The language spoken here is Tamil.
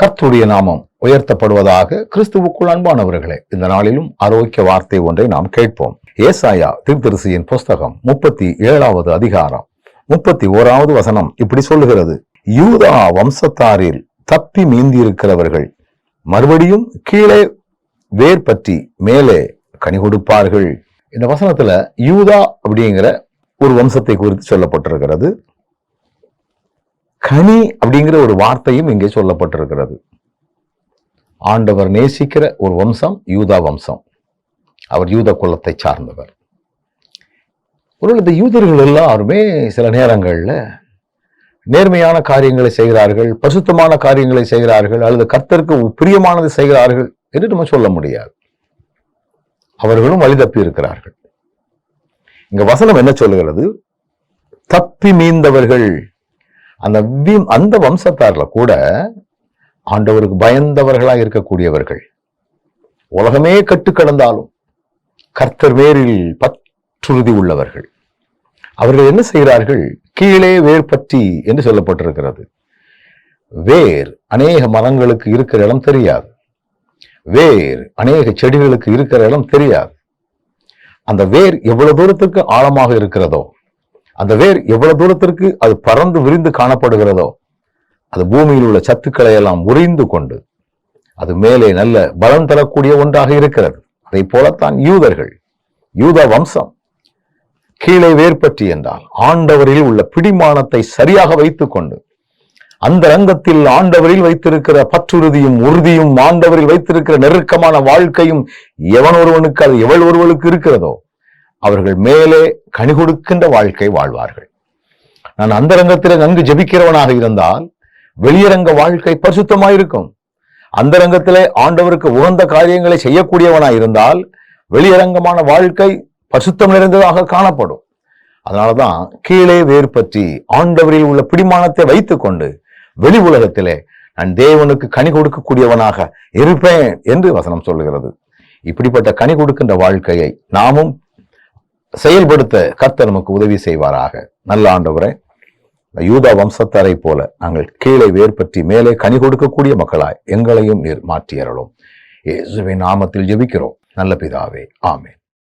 கர்த்துடைய நாமம் உயர்த்தப்படுவதாக கிறிஸ்துவுக்குள் அன்பானவர்களே இந்த நாளிலும் ஆரோக்கிய வார்த்தை ஒன்றை நாம் கேட்போம். ஏசாயா திருத்தரிசியின் புஸ்தகம் முப்பத்தி ஏழாவது அதிகாரம் முப்பத்தி ஓராவது வசனம் இப்படி சொல்லுகிறது. யூதா வம்சத்தாரில் தப்பி மீந்தி இருக்கிறவர்கள் மறுபடியும் கீழே வேர் பற்றி மேலே கனி கொடுப்பார்கள். இந்த வசனத்துல யூதா அப்படிங்கிற ஒரு வம்சத்தை குறித்து சொல்லப்பட்டிருக்கிறது. கனி அப்படிங்கிற ஒரு வார்த்தையும் இங்கே சொல்லப்பட்டிருக்கிறது. ஆண்டவர் நேசிக்கிற ஒரு வம்சம் யூதா வம்சம். அவர் யூத குலத்தை சார்ந்தவர். ஒரு இந்த யூதர்கள் எல்லாருமே சில நேரங்களில் நேர்மையான காரியங்களை செய்கிறார்கள் பசுத்தமான காரியங்களை செய்கிறார்கள் அல்லது கர்த்தருக்கு பிரியமானதை செய்கிறார்கள் என்று நம்ம சொல்ல முடியாது. அவர்களும் வழி தப்பி இருக்கிறார்கள். இங்க வசனம் என்ன சொல்லுகிறது? தப்பி மீந்தவர்கள் அந்த வி- அந்த வம்சத்தார்ல கூட ஆண்டவருக்கு பயந்தவர்களா இருக்கக்கூடியவர்கள். உலகமே கட்டு கடந்தாலும் கர்த்தர் வேரில் பற்றுறுதி உள்ளவர்கள். அவர்கள் என்ன செய்கிறார்கள்? கீழே வேர் பற்றி என்று சொல்லப்பட்டிருக்கிறது. வேர் அநேக மரங்களுக்கு இருக்கிற இடம் தெரியாது. வேர் அநேக செடிகளுக்கு இருக்கிற இடம் தெரியாது. அந்த வேர் எவ்வளவு தூரத்துக்கு ஆழமாக இருக்கிறதோ அந்த வேர் எவ்வளவு தூரத்திற்கு அது பறந்து விரிந்து காணப்படுகிறதோ அது பூமியில் உள்ள சத்துக்களை எல்லாம் உறிந்து கொண்டு அது மேலே நல்ல பலம் தரக்கூடிய ஒன்றாக இருக்கிறது. அதை போலத்தான் யூதர்கள் யூத வம்சம் கீழே வேர்பற்றி என்றால் ஆண்டவரில் உள்ள பிடிமானத்தை சரியாக வைத்துக் கொண்டு அந்த ரங்கத்தில் ஆண்டவரில் வைத்திருக்கிற பற்றுறுதியும் உறுதியும் ஆண்டவரில் வைத்திருக்கிற நெருக்கமான வாழ்க்கையும் எவன் ஒருவனுக்கு அது எவள் ஒருவனுக்கு இருக்கிறதோ அவர்கள் மேலே கனி கொடுக்கின்ற வாழ்க்கை வாழ்வார்கள். நான் அந்த ரங்கத்தில் நன்கு ஜெபிக்கிறவனாக இருந்தால் வெளியரங்க வாழ்க்கை பரிசுத்தமாயிருக்கும். அந்த ரங்கத்திலே ஆண்டவருக்கு உகந்த காரியங்களை செய்யக்கூடியவனாக இருந்தால் வெளியரங்கமான வாழ்க்கை பசுத்தம் நிறைந்ததாக காணப்படும். அதனாலதான் கீழே வேர் பற்றி ஆண்டவரில் உள்ள பிடிமானத்தை வைத்துக்கொண்டு வெளி உலகத்திலே நான் தேவனுக்கு கனி கொடுக்கக்கூடியவனாக இருப்பேன் என்று வசனம் சொல்லுகிறது. இப்படிப்பட்ட கனி கொடுக்கின்ற வாழ்க்கையை நாமும் செயல்படுத்த கர்த்தர் நமக்கு உதவி செய்வாராக. நல்ல ஆண்டவரே யூதா வம்சத்தாரை போல நாங்கள் கீழே வேர் பற்றி மேலே கனி கொடுக்கக்கூடிய மக்களாய் எங்களையும் நீர் மாற்றியறலும் இயேசுவின் நாமத்தில் ஜெபிக்கிறோம். நல்ல பிதாவே ஆமேன்.